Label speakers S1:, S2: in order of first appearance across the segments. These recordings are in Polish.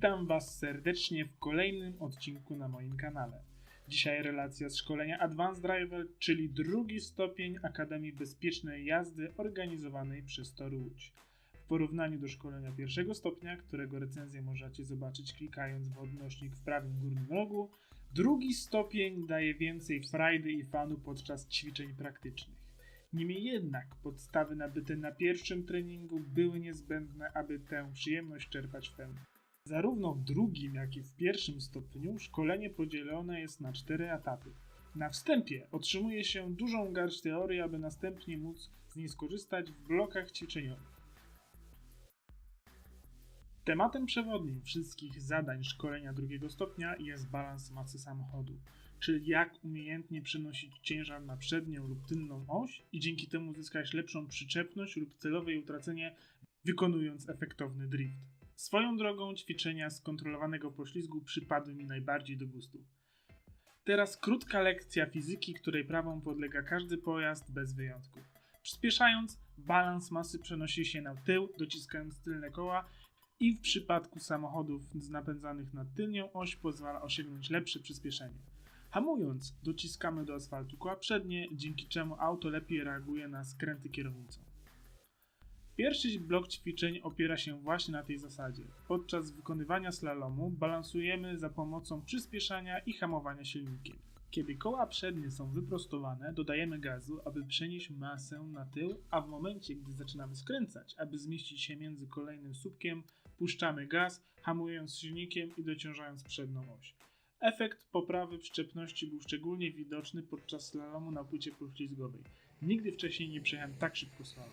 S1: Witam Was serdecznie w kolejnym odcinku na moim kanale. Dzisiaj relacja z szkolenia Advanced Driver, czyli drugi stopień Akademii Bezpiecznej Jazdy organizowanej przez Tor Łódź. W porównaniu do szkolenia pierwszego stopnia, którego recenzję możecie zobaczyć klikając w odnośnik w prawym górnym rogu, drugi stopień daje więcej frajdy i fanu podczas ćwiczeń praktycznych. Niemniej jednak podstawy nabyte na pierwszym treningu były niezbędne, aby tę przyjemność czerpać w pełni. Zarówno w drugim, jak i w pierwszym stopniu szkolenie podzielone jest na cztery etapy. Na wstępie otrzymuje się dużą garść teorii, aby następnie móc z niej skorzystać w blokach ćwiczeniowych. Tematem przewodnim wszystkich zadań szkolenia drugiego stopnia jest balans masy samochodu, czyli jak umiejętnie przenosić ciężar na przednią lub tylną oś i dzięki temu uzyskać lepszą przyczepność lub celowe utracenie, wykonując efektowny drift. Swoją drogą ćwiczenia z kontrolowanego poślizgu przypadły mi najbardziej do gustu. Teraz krótka lekcja fizyki, której prawom podlega każdy pojazd bez wyjątku. Przyspieszając, balans masy przenosi się na tył, dociskając tylne koła i w przypadku samochodów napędzanych na tylnią oś pozwala osiągnąć lepsze przyspieszenie. Hamując, dociskamy do asfaltu koła przednie, dzięki czemu auto lepiej reaguje na skręty kierownicą. Pierwszy blok ćwiczeń opiera się właśnie na tej zasadzie. Podczas wykonywania slalomu balansujemy za pomocą przyspieszania i hamowania silnikiem. Kiedy koła przednie są wyprostowane, dodajemy gazu, aby przenieść masę na tył, a w momencie, gdy zaczynamy skręcać, aby zmieścić się między kolejnym słupkiem, puszczamy gaz, hamując silnikiem i dociążając przednią oś. Efekt poprawy przyczepności był szczególnie widoczny podczas slalomu na płycie poślizgowej. Nigdy wcześniej nie przejechałem tak szybko slalom.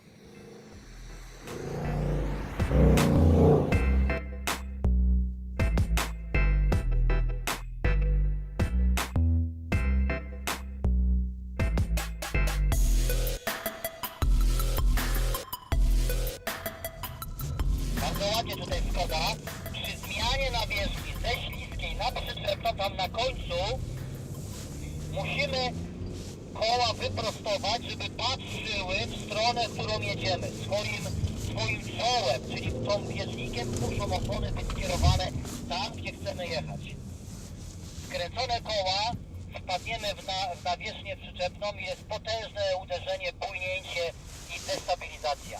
S2: Bardzo ładnie tutaj Skoda. Przy zmianie nawierzchni ze śliskiej na przyczepną tam na końcu musimy koła wyprostować, żeby patrzyły w stronę, którą jedziemy. Swoim, swoim czołem, czyli tą bieżnikiem muszą opony być skierowane tam, gdzie chcemy jechać. Skręcone koła, wpadniemy w, na, w nawierzchnię przyczepną i jest potężne uderzenie, bujnięcie i destabilizacja.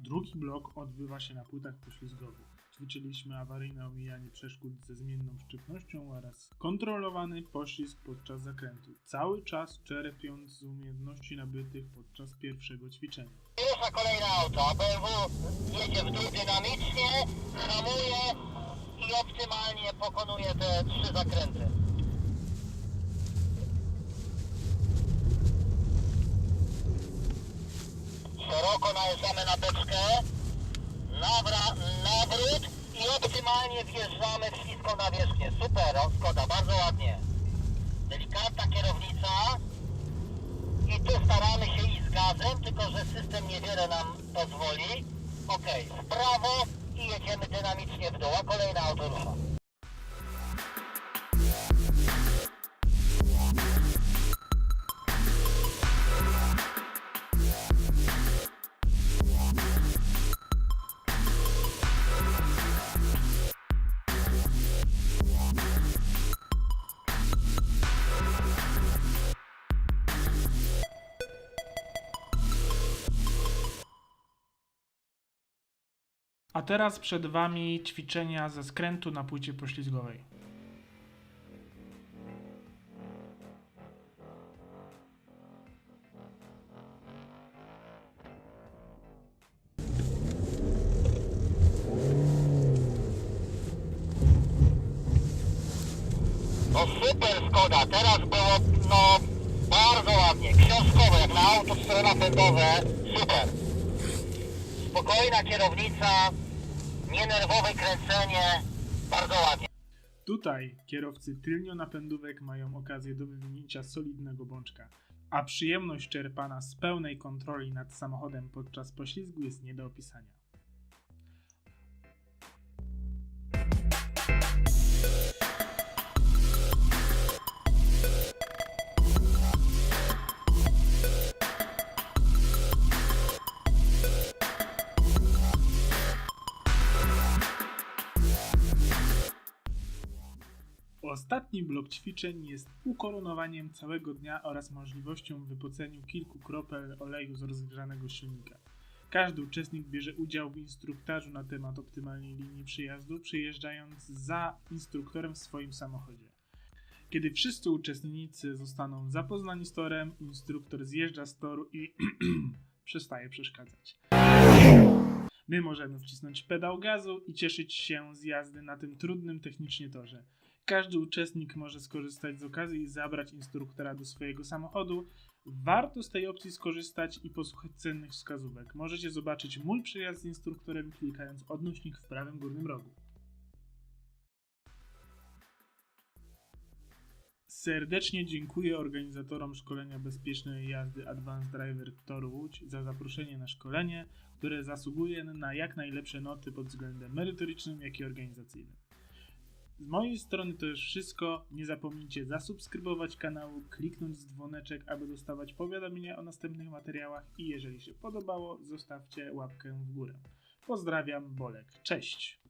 S1: Drugi blok odbywa się na płytach poślizgowych. Ćwiczyliśmy awaryjne omijanie przeszkód ze zmienną szczytnością oraz kontrolowany poślizg podczas zakrętu, cały czas czerpiąc z umiejętności nabytych podczas pierwszego ćwiczenia.
S2: Pierwsza kolejne auto, BMW jedzie w dół dynamicznie, hamuje i optymalnie pokonuje te trzy zakręty. Szeroko najeżdżamy na beczkę, nawra, nawrót i optymalnie wjeżdżamy w śliską nawierzchnię. Super, Skoda, bardzo ładnie. Delikatna kierownica, i tu staramy się iść pozwoli. Ok, w prawo i jedziemy dynamicznie w dół, a kolejne auto rusza.
S1: A teraz przed Wami ćwiczenia ze skrętu na płycie poślizgowej.
S2: No super Skoda, teraz było no bardzo ładnie, książkowe, jak na auto napędowe, super. Spokojna kierownica, nienerwowe kręcenie, bardzo ładnie.
S1: Tutaj kierowcy tylnionapędówek mają okazję do wywinięcia solidnego bączka, a przyjemność czerpana z pełnej kontroli nad samochodem podczas poślizgu jest nie do opisania. Ostatni blok ćwiczeń jest ukoronowaniem całego dnia oraz możliwością wypoceniu kilku kropel oleju z rozgrzanego silnika. Każdy uczestnik bierze udział w instruktażu na temat optymalnej linii przyjazdu, przyjeżdżając za instruktorem w swoim samochodzie. Kiedy wszyscy uczestnicy zostaną zapoznani z torem, instruktor zjeżdża z toru i przestaje przeszkadzać. My możemy wcisnąć pedał gazu i cieszyć się z jazdy na tym trudnym technicznie torze. Każdy uczestnik może skorzystać z okazji i zabrać instruktora do swojego samochodu. Warto z tej opcji skorzystać i posłuchać cennych wskazówek. Możecie zobaczyć mój przyjazd z instruktorem klikając odnośnik w prawym górnym rogu. Serdecznie dziękuję organizatorom szkolenia bezpiecznej jazdy Advanced Driver Tor Łódź za zaproszenie na szkolenie, które zasługuje na jak najlepsze noty pod względem merytorycznym, jak i organizacyjnym. Z mojej strony to już wszystko. Nie zapomnijcie zasubskrybować kanału, kliknąć w dzwoneczek, aby dostawać powiadomienia o następnych materiałach i jeżeli się podobało, zostawcie łapkę w górę. Pozdrawiam, Bolek. Cześć!